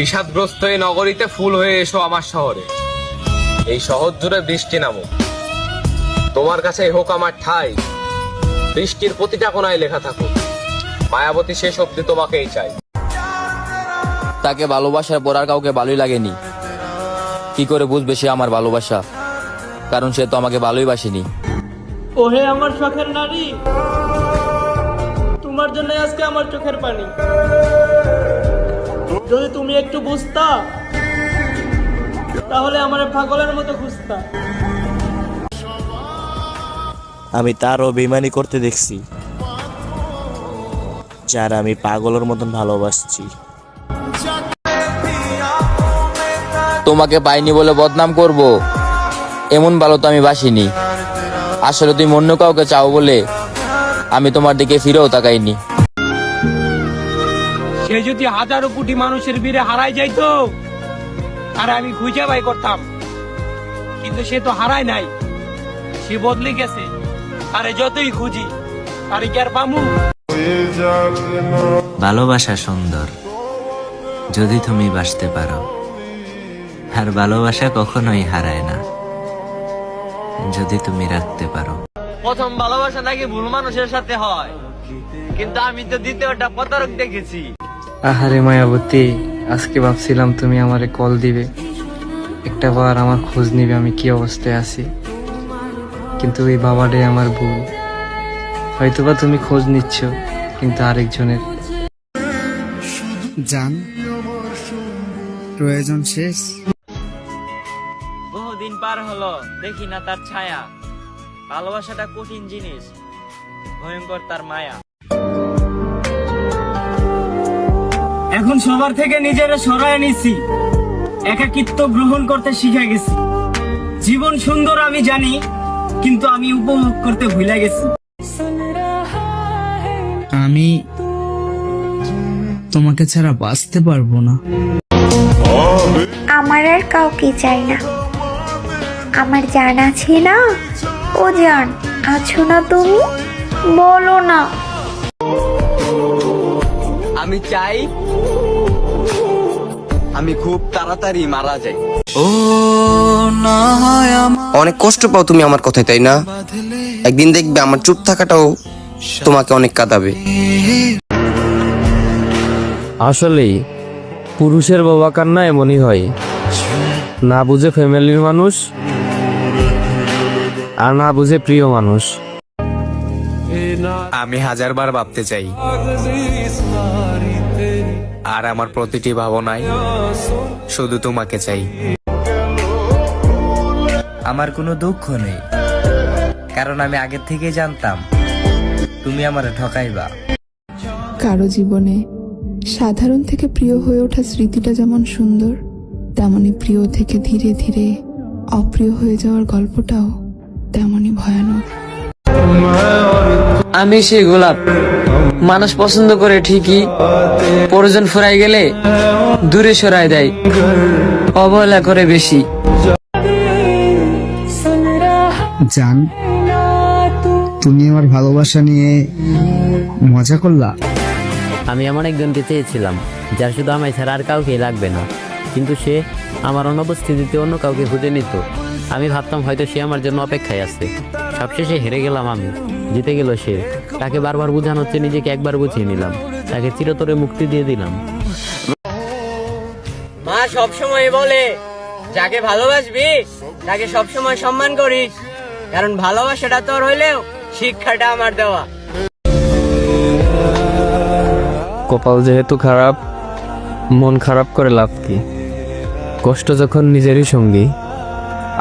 বিষাদগ্রস্ত এই নগরীতে ফুল হয়ে এসো আমার শহরে। এই শহর জুড়ে বৃষ্টি নামো তোমার কাছে হোক আমার ঠাই। বৃষ্টির প্রতিটা কোনায় লেখা থাকুক। মায়াবতী শেষ অব্দি তোমাকেই চাই। তাকে ভালোবাসার পর আর কাউকে ভালোই লাগেনি। কি করে বুঝবে সে আমার ভালোবাসা? কারণ সে তো আমাকে ভালোই বাসেনি। ওহে আমার শখের নারী তোমার জন্য আজকে আমার চোখের পানি। তুমি একটু বুঝতা? তাহলে আমার পাগলের মতো খুঁজতা। আমি তারও বেমানি করতে দেখছি যার আমি পাগলের মতন ভালোবাসছি। তোমাকে পাইনি বলে বদনাম করব এমন ভালো তো আমি বাসিনি। আসলে তুমি অন্য কাউকে চাও বলে আমি তোমার দিকে ফিরেও তাকাইনি। সে যদি হাজারো কোটি মানুষের বীরে হারাই যাইতো আর আমি খুঁজে বাই করতাম। কিন্তু সে তো হারায় নাই। সে বদলে গেছে। আরে যতই খুঁজি আরে কি আর পামু? ভালোবাসা সুন্দর। যদি তুমি বাসতে পারো আর ভালোবাসা কখনোই হারায় না। যদি তুমি রাখতে পারো। প্রথম ভালোবাসা নাকি ভুল মানুষের সাথে হয়? কিন্তু আমি তো দ্বিতীয়টা প্রতারক দেখেছি। আহারে মায়াবতী আজকে ভাবছিলাম তুমি আমারে কল দিবে। একটা বার আমার খোঁজ নিবে আমি কি অবস্থায় আছি। কিন্তু এই বাবাটাই আমার ভুল হয়তোবা তুমি খোঁজ নিচ্ছ কিন্তু আরেকজনের। যান প্রয়োজন শেষ। বহুদিন পার হলো দেখি না তার ছায়া। ভালোবাসাটা কঠিন জিনিস ভয়ঙ্কর তার মায়া। এখন সবার থেকে নিজেরা সরায় নিছি। একাকিত্ব গ্রহণ করতে শিখে গেছি। জীবন সুন্দর আমি জানি কিন্তু আমি উপভোগ করতে ভুলে গেছি। আমি তোমাকে ছাড়া বাঁচতে পারব না। আমার আর কাউকে চাই না। আমার জানা আছে না ও জান আছো না তুমি? বলো না। আমি চাই আমি খুব তাড়াতাড়ি মারা যাই। ও অনেক কষ্ট পাও তুমি আমার কথায় তাই না? একদিন দেখবে আমার চুপ থাকাটাও তোমাকে অনেক কাঁদাবে। আসলেই পুরুষের বাবা কান্না এমনই হয়। না বুঝে ফ্যামিলির মানুষ আর না বুঝে প্রিয় মানুষ। আমি হাজারবার ভাবতে চাই। আর আমার প্রতিটি ভাবনায় শুধু তোমাকে চাই। আমার কোনো দুঃখ নেই কারণ আমি আগের থেকে জানতাম তুমি আমার ঠকাইবা। কারও জীবনে সাধারণ থেকে প্রিয় হয়ে ওঠা স্মৃতিটা যেমন সুন্দর তেমনি প্রিয় থেকে ধীরে ধীরে অপ্রিয় হয়ে যাওয়ার গল্পটাও তেমনই ভয়ানক। আমি সেই গোলাপ। মানুষ পছন্দ করে ঠিকই প্রয়োজন ফুরাই গেলে দূরে সরাই দেয় অবহেলা করে বেশি। জান তুমি আমার ভালোবাসা নিয়ে মজা করলা? আমি এমন একজনকে চেয়েছিলাম যার শুধু আমায় ছাড়া আর কাউকে লাগবে না। কিন্তু সে আমার অনুপস্থিতিতে অন্য কাউকে খুঁজে নিত। আমি ভাবতাম হয়তো সে আমার জন্য অপেক্ষায় আছে। সবশেষে হেরে গেলাম আমি। জিতে গেল সে। তাকে বারবার বোঝানো হচ্ছে নিজেকে একবার বুঝিয়ে নিলাম। তাকে চিরতরে মুক্তি দিয়ে দিলাম। মা সব সময় বলে যাকে ভালোবাসবি তাকে সব সময় সম্মান করিস। কারণ ভালোবাসাটা তোর হইলেও শিক্ষাটা আমার দেওয়া। কপাল যেহেতু খারাপ মন খারাপ করে লাভ কি? কষ্ট যখন নিজেরই সঙ্গী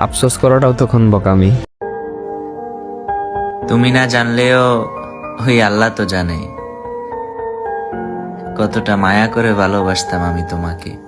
আফসোস করাটাও তখন বকামি। তুমি না জানলেও ওই আল্লাহ তো জানে। কতটা মায়া করে ভালোবাসতাম আমি তোমাকে।